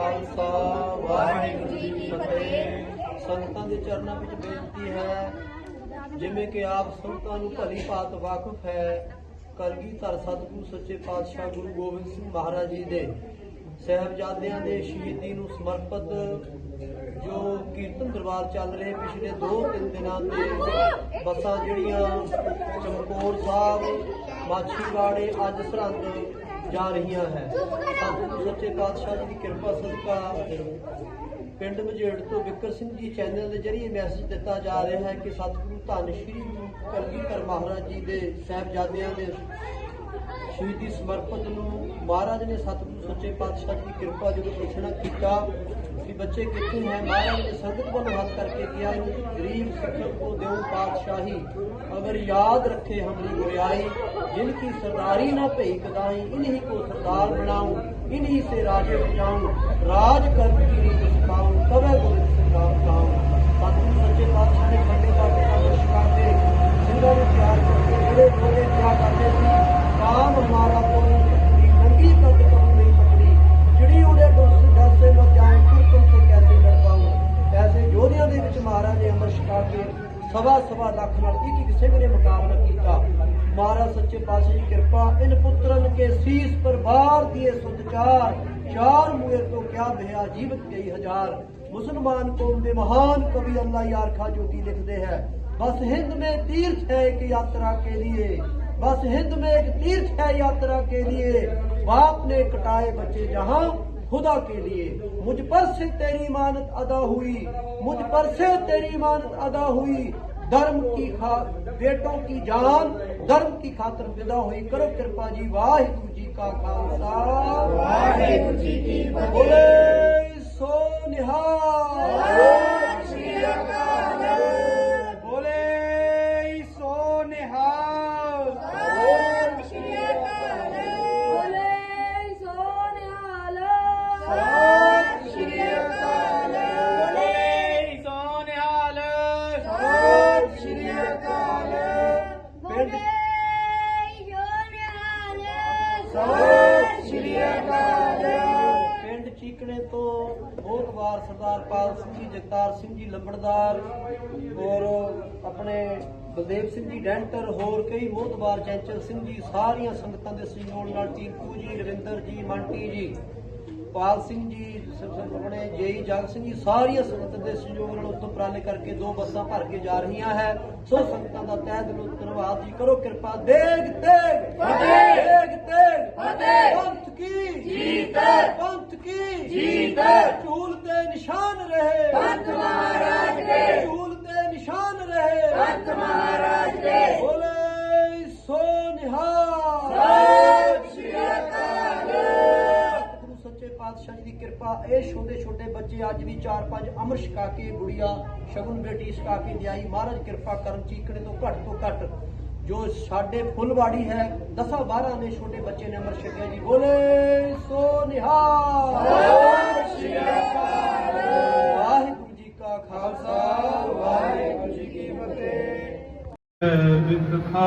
ਖਾਲਸਾ, ਵਾਹਿਗੁਰੂ ਜੀ ਕੀ ਫਤਿਹ। ਸੰਗਤਾਂ ਦੇ ਚਰਨਾਂ ਵਿੱਚ ਬੇਨਤੀ ਹੈ, ਜਿਵੇਂ ਕਿ ਆਪ ਸੰਗਤਾਂ ਨੂੰ ਭਲੀ ਭਾਂਤ ਵਾਕਿਫ ਹੈ ਕਲਗੀਧਰ ਸਤਿਗੁਰੂ ਸੱਚੇ ਪਾਤਸ਼ਾਹ ਗੁਰੂ ਗੋਬਿੰਦ ਸਿੰਘ ਮਹਾਰਾਜ ਜੀ ਦੇ ਸਹਿਬਜ਼ਾਦਿਆਂ ਦੇ ਸ਼ਹੀਦੀ ਨੂੰ ਸਮਰਪਿਤ ਜੋ ਕੀਰਤਨ ਦਰਬਾਰ ਚੱਲ ਰਹੇ ਪਿਛਲੇ 2-3 ਦਿਨਾਂ ਦੇ ਬੱਸਾਂ ਜਿਹੜੀਆਂ ਚਮਕੌਰ ਸਾਹਿਬ, ਮਾਛੀਵਾੜੇ, ਅੱਜ ਸਰਹੰਦ ਜਾ ਰਹੀਆਂ ਹੈ। ਸਤਿਗੁਰੂ ਸੱਚੇ ਪਾਤਸ਼ਾਹ ਜੀ ਦੀ ਕਿਰਪਾ ਸਦਕਾ ਪਿੰਡ ਮਜੇੜ ਤੋਂ ਵਿਕਰ ਸਿੰਘ ਜੀ ਚੈਨਲ ਦੇ ਜਰੀਏ ਮੈਸੇਜ ਦਿੱਤਾ ਜਾ ਰਿਹਾ ਹੈ ਕਿ ਸਤਿਗੁਰੂ ਧੰਨ ਸ਼੍ਰੀ ਗੁਰੂ ਕਲਗੀਧਰ ਮਹਾਰਾਜ ਜੀ ਦੇ ਸਾਹਿਬਜ਼ਾਦਿਆਂ ਦੇ ਸ਼ਹੀਦੀ ਸਮਰਪਿਤ ਨੂੰ ਮਹਾਰਾਜ ਨੇ ਸਤਿਗੁਰੂ ਸੱਚੇ ਪਾਤਸ਼ਾਹ ਦੀ ਕਿਰਪਾ ਜਦੋਂ ਪੁੱਛਣਾ ਕੀਤਾ ਕਿ ਬੱਚੇ ਕਿੱਥੇ ਹੈ, ਮਹਾਰਾਜ ਨੇ ਸੰਗਤ ਵੱਲੋਂ ਹੱਥ ਕਰਕੇ ਕਿਹਾ ਗਰੀਬ ਸਿੱਖਰ ਕੋ ਦਿਓ ਪਾਤਸ਼ਾਹੀ। ਅਗਰ ਯਾਦ ਰੱਖੇ ਹਮਰੀ ਗੁਰਿਆਈ, ਜਿਨ ਕੀ ਸਰਦਾਰੀ ਨਾ ਭਈ ਕਦਾਈ, ਇਨਹੀ ਕੋ ਸਰਦਾਰ ਬਣਾਉ, ਇਨਹੀ ਸੇ ਰਾਜੇ ਬਚਾਉ ਰਾਜ ਕਰਨ ਕੀ ਰੀਤ ਸਿਖਾਉ ਤਵੇ ਗੁਰੂ ਸਵਾ ਸਵਾ ਲੱਖ ਨਾਲ ਇੱਕ ਇੱਕ ਸਿੰਘ ਨੇ ਮੁਕਾਬਲਾ ਕੀਤਾ ਮਹਾਰਾਜ ਸੱਚੇ ਪਾਤਸ਼ਾਹ ਦੀ ਕਿਰਪਾ ਇਨ ਪੁੱਤਰਨ ਕੇ ਸੀਸ ਪਰ ਬਾਰ ਦੀਏ ਸੁਧ ਚਾਰ ਚਾਰ ਮੂਏ ਤੋਂ ਕਿਆ ਬਿਆ ਜੀਵਤ ਗਈ ਹਜ਼ਾਰ ਮੁਸਲਮਾਨ ਕੌਮ ਦੇ ਮਹਾਨ ਕਵੀ ਅੱਲਾ ਯਾਰ ਖਾ ਜੋਗੀ ਲਿਖਦੇ ਹੈ बस हिंद में तीर्थ है एक यात्रा के लिए बस हिंद में एक तीर्थ है यात्रा के लिए बाप ने कटाए बच्चे जहां खुदा के लिए मुझ पर से तेरी मानत अदा हुई मुझ पर से तेरी मानत अदा हुई धर्म की खा बेटों की जान धर्म की खातर विदा हुई करो कृपा जी वाहिगुरु जी का खालसा वाहिगुरु जी की बोले सो निहाल ਤੋਂ ਬਹੁਤ ਵਾਰ ਸਰਦਾਰ ਪਾਲ ਸਿੰਘ ਜੀ, ਜਗਤਾਰ ਸਿੰਘ ਜੀ, ਲੰਬੜਦਾਰ ਔਰ ਆਪਣੇ ਬਲਦੇਵ ਸਿੰਘ ਜੀ, ਡੈਂਟਰ ਹੋਰ ਕਈ ਬਹੁਤ ਵਾਰ ਚੈਂਚਲ ਸਿੰਘ ਜੀ, ਸਾਰੀਆਂ ਸੰਗਤਾਂ ਦੇ ਸਹਿਯੋਗ ਨਾਲ ਟੀਪੂ ਜੀ, ਰਵਿੰਦਰ ਜੀ, ਮੰਟੀ ਜੀ ਪਾਲ ਸਿੰਘ ਜੀ ਆਪਣੇ ਜੇਈ ਜਗ ਸਿੰਘ ਜੀ ਸਾਰੀਆਂ ਸੰਗਤਾਂ ਦੇ ਸਹਿਯੋਗ ਨਾਲ ਉੱਤੋਂ ਪ੍ਰਾਲੇ ਕਰਕੇ ਦੋ ਬੱਸਾਂ ਭਰ ਕੇ ਜਾ ਰਹੀਆਂ ਹੈ ਸੋ ਸੰਗਤਾਂ ਦਾ ਤਹਿ ਦਿਲੋਂ ਧੰਨਵਾਦ ਜੀ ਕਰੋ ਕਿਰਪਾ ਦੇਗ ਤੇਗ ਫਤਿਹ! ਦੇਗ ਤੇਗ ਫਤਿਹ! ਪੰਥ ਕੀ ਜੀਤ! ਪੰਥ ਕੀ ਜੀਤ! ਝੂਲ ਤੇ ਨਿਸ਼ਾਨ ਰਹੇ ਪੰਥ ਮਹਾਰਾਜ ਦੇ! ਝੂਲ ਤੇ ਨਿਸ਼ਾਨ ਰਹੇ ਪੰਥ ਮਹਾਰਾਜ ਦੇ! ਬੋਲੇ ਸੋ ਨਿਹਾਲ ਸਤਿ ਸ਼੍ਰੀ ਅਕਾਲ। ਸਤਿਗੁਰੂ ਸੱਚੇ ਪਾਤਸ਼ਾਹ ਜੀ ਦੀ ਕਿਰਪਾ ਇਹ ਛੋਟੇ ਛੋਟੇ ਬੱਚੇ ਅੱਜ ਵੀ 4-5 ਅਮਰ ਛਕਾ ਕੇ ਗੁੜੀਆ ਸ਼ਗੁਨ ਬੇਟੀ ਛਕਾ ਕੇ ਲਿਆਈ ਮਹਾਰਾਜ ਕਿਰਪਾ ਕਰਨ ਚੀਕਣੇ ਤੋਂ ਘੱਟ ਤੋਂ ਘੱਟ ਜੋ ਸਾਡੇ ਫੁੱਲਵਾੜੀ ਹੈ 10-12 ਨੇ ਛੋਟੇ ਬੱਚੇ ਨੇ ਅਮਰ ਛਕਿਆ ਜੀ। ਬੋਲੇ ਸੋ ਨਿਹਾਲ। ਵਾਹਿਗੁਰੂ ਜੀ ਕਾ ਖਾਲਸਾ। ਵਾਹਿਗੁਰੂ ਜੀ ਕੀ ਫਤਿਹ। ਵਿਖਾ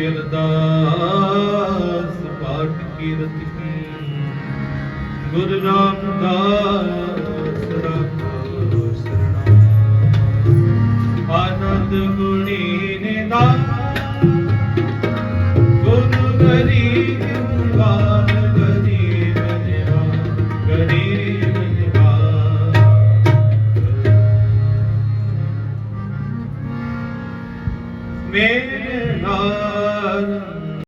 ਕੇ ਪਾਠ ਕੀਰਤ ਕੀ। ਗੁਰੂ ਰਾਮਦਾਸ ਆਨੰਦ ਗੁਣੀ